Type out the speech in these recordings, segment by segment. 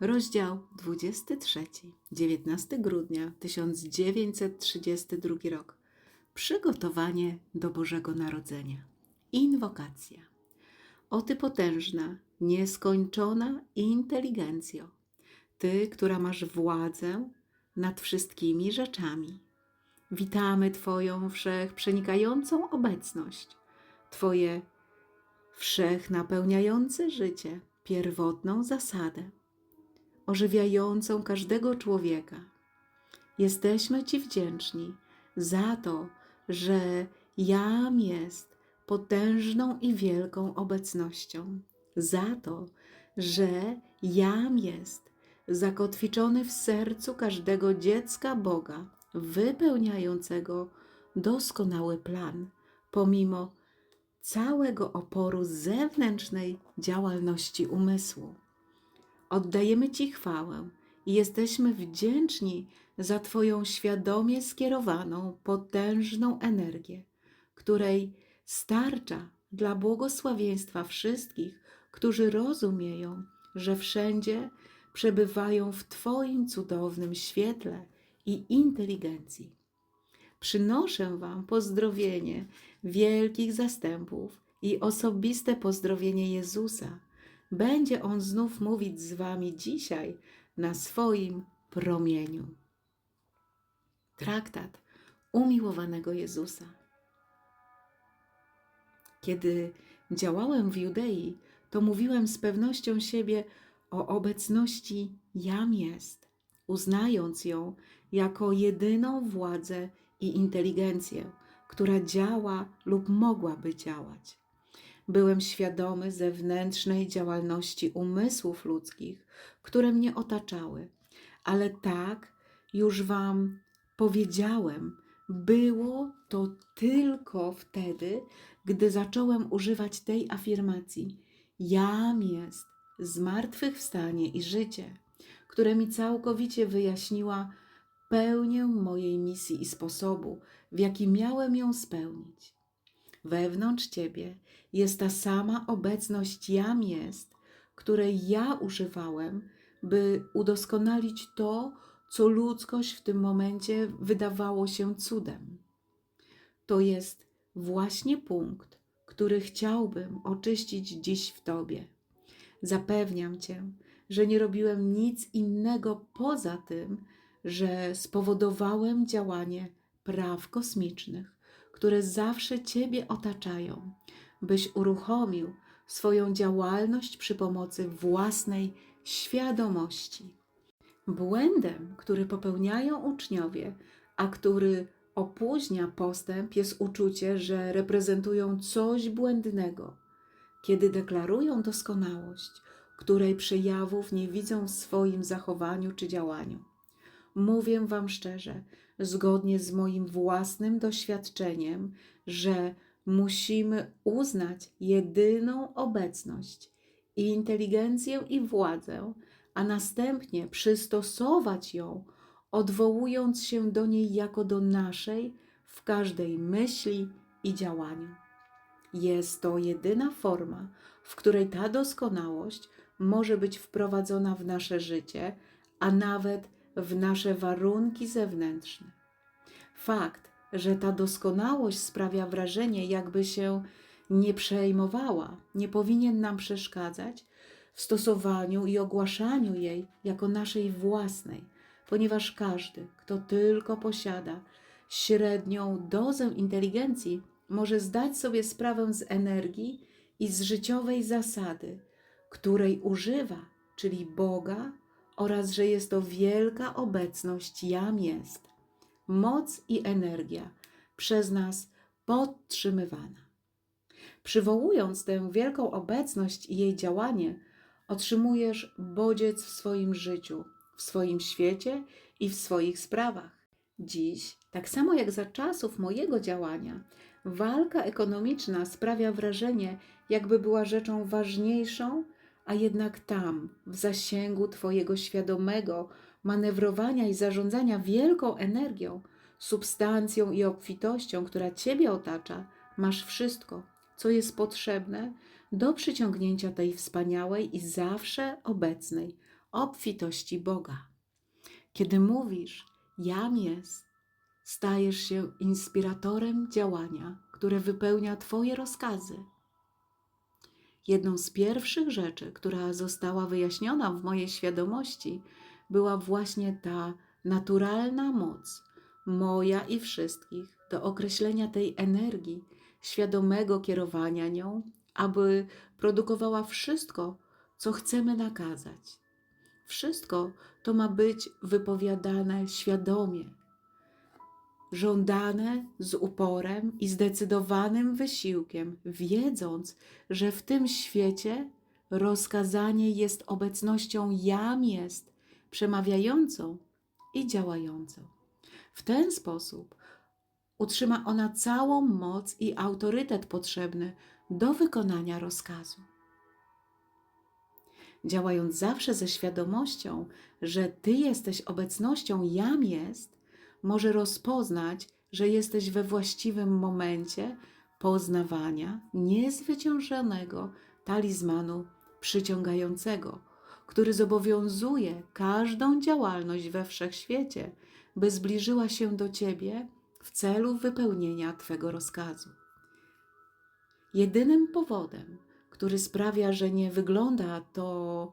Rozdział 23, 19 grudnia 1932 rok. Przygotowanie do Bożego Narodzenia. Inwokacja. O Ty potężna, nieskończona inteligencjo, Ty, która masz władzę nad wszystkimi rzeczami. Witamy Twoją wszechprzenikającą obecność, Twoje wszechnapełniające życie, pierwotną zasadę ożywiającą każdego człowieka. Jesteśmy Ci wdzięczni za to, że Jam jest potężną i wielką obecnością, za to, że Jam jest zakotwiczony w sercu każdego dziecka Boga, wypełniającego doskonały plan, pomimo całego oporu zewnętrznej działalności umysłu. Oddajemy Ci chwałę i jesteśmy wdzięczni za Twoją świadomie skierowaną, potężną energię, której starcza dla błogosławieństwa wszystkich, którzy rozumieją, że wszędzie przebywają w Twoim cudownym świetle i inteligencji. Przynoszę Wam pozdrowienie wielkich zastępów i osobiste pozdrowienie Jezusa. Będzie On znów mówić z Wami dzisiaj na swoim promieniu. Traktat umiłowanego Jezusa. Kiedy działałem w Judei, to mówiłem z pewnością siebie o obecności Jam jest, uznając ją jako jedyną władzę i inteligencję, która działa lub mogłaby działać. Byłem świadomy zewnętrznej działalności umysłów ludzkich, które mnie otaczały, ale tak już Wam powiedziałem, było to tylko wtedy, gdy zacząłem używać tej afirmacji: Jam jest zmartwychwstanie i życie, które mi całkowicie wyjaśniła pełnię mojej misji i sposobu, w jaki miałem ją spełnić. Wewnątrz Ciebie jest ta sama obecność Jam jest, której ja używałem, by udoskonalić to, co ludzkość w tym momencie wydawało się cudem. To jest właśnie punkt, który chciałbym oczyścić dziś w Tobie. Zapewniam Cię, że nie robiłem nic innego poza tym, że spowodowałem działanie praw kosmicznych, które zawsze Ciebie otaczają, byś uruchomił swoją działalność przy pomocy własnej świadomości. Błędem, który popełniają uczniowie, a który opóźnia postęp, jest uczucie, że reprezentują coś błędnego, kiedy deklarują doskonałość, której przejawów nie widzą w swoim zachowaniu czy działaniu. Mówię Wam szczerze, zgodnie z moim własnym doświadczeniem, że musimy uznać jedyną obecność, inteligencję i władzę, a następnie przystosować ją, odwołując się do niej jako do naszej w każdej myśli i działaniu. Jest to jedyna forma, w której ta doskonałość może być wprowadzona w nasze życie, a nawet w nasze warunki zewnętrzne. Fakt, że ta doskonałość sprawia wrażenie, jakby się nie przejmowała, nie powinien nam przeszkadzać w stosowaniu i ogłaszaniu jej jako naszej własnej, ponieważ każdy, kto tylko posiada średnią dozę inteligencji, może zdać sobie sprawę z energii i z życiowej zasady, której używa, czyli Boga, oraz że jest to wielka obecność Jam jest, moc i energia przez nas podtrzymywana. Przywołując tę wielką obecność i jej działanie, otrzymujesz bodziec w swoim życiu, w swoim świecie i w swoich sprawach. Dziś, tak samo jak za czasów mojego działania, walka ekonomiczna sprawia wrażenie, jakby była rzeczą ważniejszą, a jednak tam, w zasięgu Twojego świadomego manewrowania i zarządzania wielką energią, substancją i obfitością, która Ciebie otacza, masz wszystko, co jest potrzebne do przyciągnięcia tej wspaniałej i zawsze obecnej obfitości Boga. Kiedy mówisz, jam jest, stajesz się inspiratorem działania, które wypełnia Twoje rozkazy. Jedną z pierwszych rzeczy, która została wyjaśniona w mojej świadomości, była właśnie ta naturalna moc, moja i wszystkich, do określenia tej energii, świadomego kierowania nią, aby produkowała wszystko, co chcemy nakazać. Wszystko to ma być wypowiadane świadomie, żądane z uporem i zdecydowanym wysiłkiem, wiedząc, że w tym świecie rozkazanie jest obecnością jam jest, przemawiającą i działającą. W ten sposób utrzyma ona całą moc i autorytet potrzebny do wykonania rozkazu. Działając zawsze ze świadomością, że Ty jesteś obecnością jam jest, może rozpoznać, że jesteś we właściwym momencie poznawania niezwyciężonego talizmanu przyciągającego, który zobowiązuje każdą działalność we wszechświecie, by zbliżyła się do Ciebie w celu wypełnienia Twego rozkazu. Jedynym powodem, który sprawia, że nie wygląda to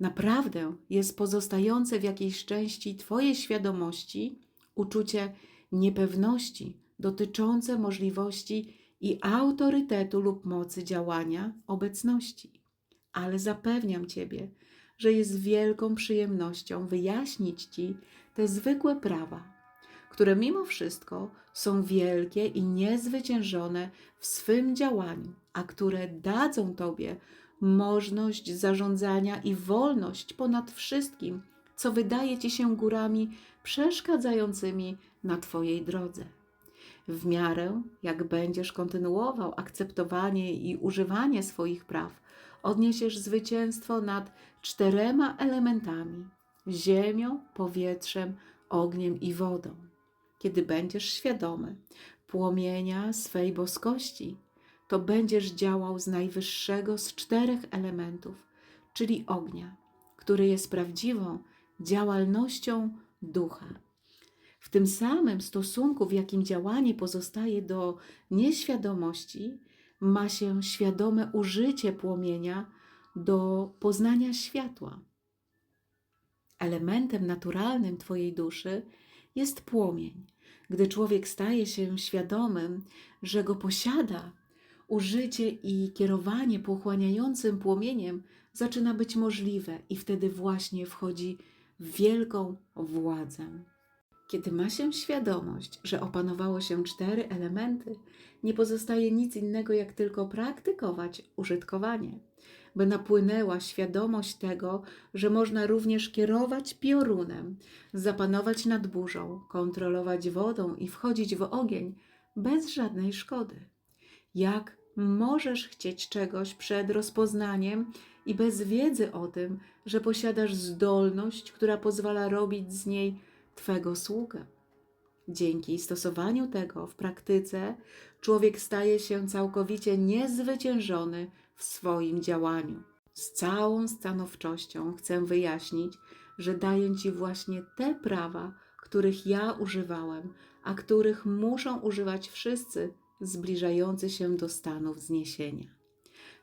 naprawdę, jest pozostające w jakiejś części Twojej świadomości uczucie niepewności dotyczące możliwości i autorytetu lub mocy działania obecności. Ale zapewniam Ciebie, że jest wielką przyjemnością wyjaśnić Ci te zwykłe prawa, które mimo wszystko są wielkie i niezwyciężone w swym działaniu, a które dadzą Tobie możliwość zarządzania i wolność ponad wszystkim, co wydaje Ci się górami przeszkadzającymi na Twojej drodze. W miarę jak będziesz kontynuował akceptowanie i używanie swoich praw, odniesiesz zwycięstwo nad czterema elementami ziemią, powietrzem, ogniem i wodą. Kiedy będziesz świadomy płomienia swej boskości, to będziesz działał z najwyższego z czterech elementów, czyli ognia, który jest prawdziwą działalnością ducha. W tym samym stosunku, w jakim działanie pozostaje do nieświadomości, ma się świadome użycie płomienia do poznania światła. Elementem naturalnym Twojej duszy jest płomień. Gdy człowiek staje się świadomym, że go posiada, użycie i kierowanie pochłaniającym płomieniem zaczyna być możliwe i wtedy właśnie wchodzi wielką władzę. Kiedy ma się świadomość, że opanowało się cztery elementy, nie pozostaje nic innego, jak tylko praktykować użytkowanie, by napłynęła świadomość tego, że można również kierować piorunem, zapanować nad burzą, kontrolować wodą i wchodzić w ogień bez żadnej szkody. Jak możesz chcieć czegoś przed rozpoznaniem i bez wiedzy o tym, że posiadasz zdolność, która pozwala robić z niej Twego sługę? Dzięki stosowaniu tego w praktyce, człowiek staje się całkowicie niezwyciężony w swoim działaniu. Z całą stanowczością chcę wyjaśnić, że daję Ci właśnie te prawa, których ja używałem, a których muszą używać wszyscy zbliżający się do stanu wzniesienia.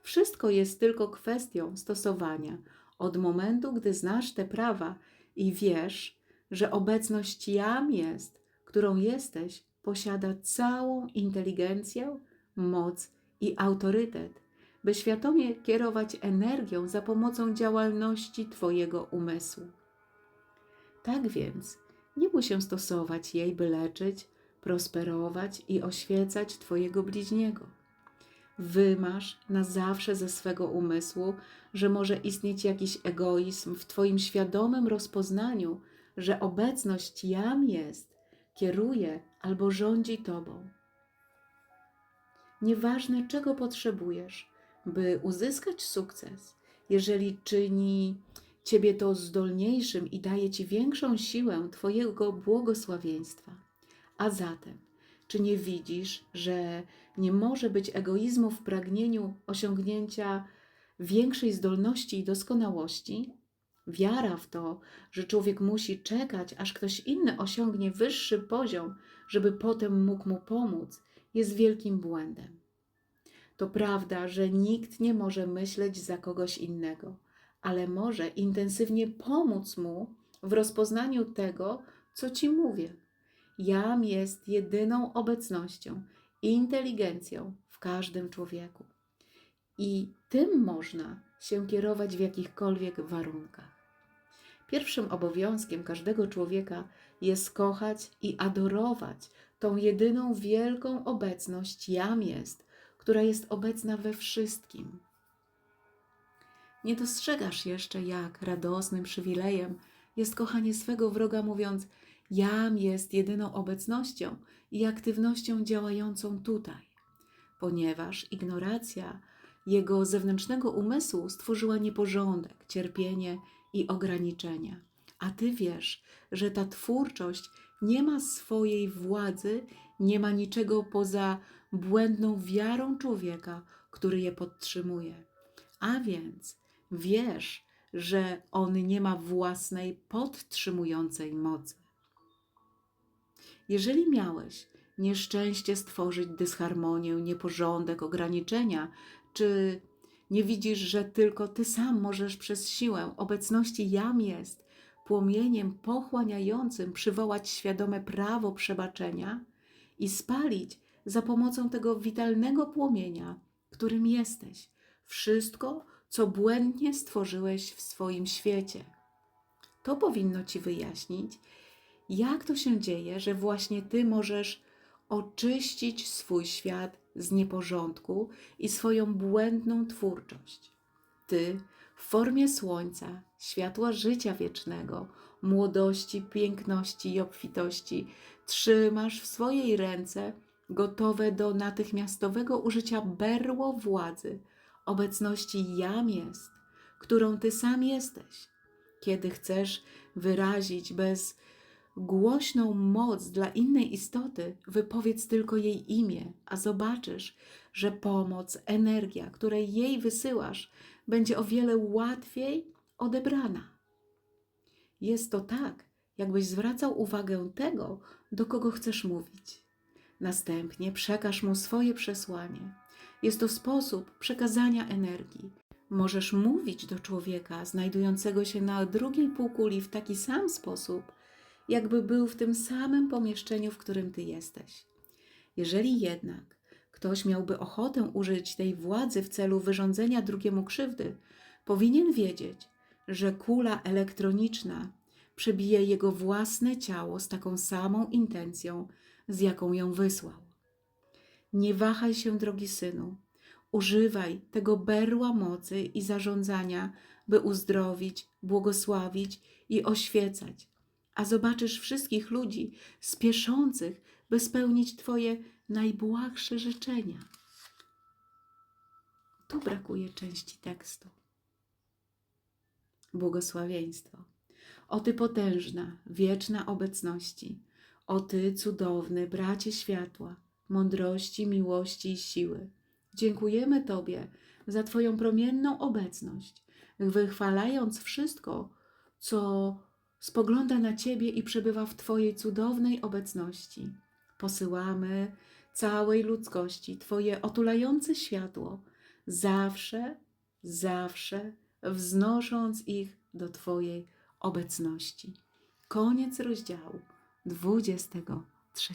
Wszystko jest tylko kwestią stosowania od momentu, gdy znasz te prawa i wiesz, że obecność jam jest, którą jesteś, posiada całą inteligencję, moc i autorytet, by świadomie kierować energią za pomocą działalności Twojego umysłu. Tak więc nie bój się stosować jej, by leczyć, prosperować i oświecać Twojego bliźniego. Wymasz na zawsze ze swego umysłu, że może istnieć jakiś egoizm w Twoim świadomym rozpoznaniu, że obecność jam jest, kieruje albo rządzi Tobą. Nieważne, czego potrzebujesz, by uzyskać sukces, jeżeli czyni Ciebie to zdolniejszym i daje Ci większą siłę Twojego błogosławieństwa. A zatem, czy nie widzisz, że nie może być egoizmu w pragnieniu osiągnięcia większej zdolności i doskonałości? Wiara w to, że człowiek musi czekać, aż ktoś inny osiągnie wyższy poziom, żeby potem mógł mu pomóc, jest wielkim błędem. To prawda, że nikt nie może myśleć za kogoś innego, ale może intensywnie pomóc mu w rozpoznaniu tego, co ci mówię. Jam jest jedyną obecnością i inteligencją w każdym człowieku. I tym można się kierować w jakichkolwiek warunkach. Pierwszym obowiązkiem każdego człowieka jest kochać i adorować tą jedyną wielką obecność Jam jest, która jest obecna we wszystkim. Nie dostrzegasz jeszcze, jak radosnym przywilejem jest kochanie swego wroga, mówiąc: Jam jest jedyną obecnością i aktywnością działającą tutaj, ponieważ ignoracja jego zewnętrznego umysłu stworzyła nieporządek, cierpienie i ograniczenia. A ty wiesz, że ta twórczość nie ma swojej władzy, nie ma niczego poza błędną wiarą człowieka, który je podtrzymuje. A więc wiesz, że on nie ma własnej podtrzymującej mocy. Jeżeli miałeś nieszczęście stworzyć dysharmonię, nieporządek, ograniczenia, czy nie widzisz, że tylko ty sam możesz przez siłę obecności jam jest, płomieniem pochłaniającym przywołać świadome prawo przebaczenia i spalić za pomocą tego witalnego płomienia, którym jesteś, wszystko, co błędnie stworzyłeś w swoim świecie. To powinno ci wyjaśnić, jak to się dzieje, że właśnie ty możesz oczyścić swój świat z nieporządku i swoją błędną twórczość. Ty, w formie słońca, światła życia wiecznego, młodości, piękności i obfitości, trzymasz w swojej ręce gotowe do natychmiastowego użycia berło władzy, obecności jam jest, którą ty sam jesteś. Kiedy chcesz wyrazić bez głośną moc dla innej istoty, wypowiedz tylko jej imię, a zobaczysz, że pomoc, energia, której jej wysyłasz, będzie o wiele łatwiej odebrana. Jest to tak, jakbyś zwracał uwagę tego, do kogo chcesz mówić. Następnie przekaż mu swoje przesłanie. Jest to sposób przekazania energii. Możesz mówić do człowieka znajdującego się na drugiej półkuli w taki sam sposób, jakby był w tym samym pomieszczeniu, w którym ty jesteś. Jeżeli jednak ktoś miałby ochotę użyć tej władzy w celu wyrządzenia drugiemu krzywdy, powinien wiedzieć, że kula elektroniczna przebije jego własne ciało z taką samą intencją, z jaką ją wysłał. Nie wahaj się, drogi synu, używaj tego berła mocy i zarządzania, by uzdrowić, błogosławić i oświecać, a zobaczysz wszystkich ludzi spieszących, by spełnić Twoje najbłahsze życzenia. Tu brakuje części tekstu. Błogosławieństwo. O Ty potężna, wieczna obecności, o Ty cudowny, bracie światła, mądrości, miłości i siły. Dziękujemy Tobie za Twoją promienną obecność, wychwalając wszystko, co spogląda na Ciebie i przebywa w Twojej cudownej obecności. Posyłamy całej ludzkości Twoje otulające światło, zawsze, zawsze wznosząc ich do Twojej obecności. Koniec rozdziału 23.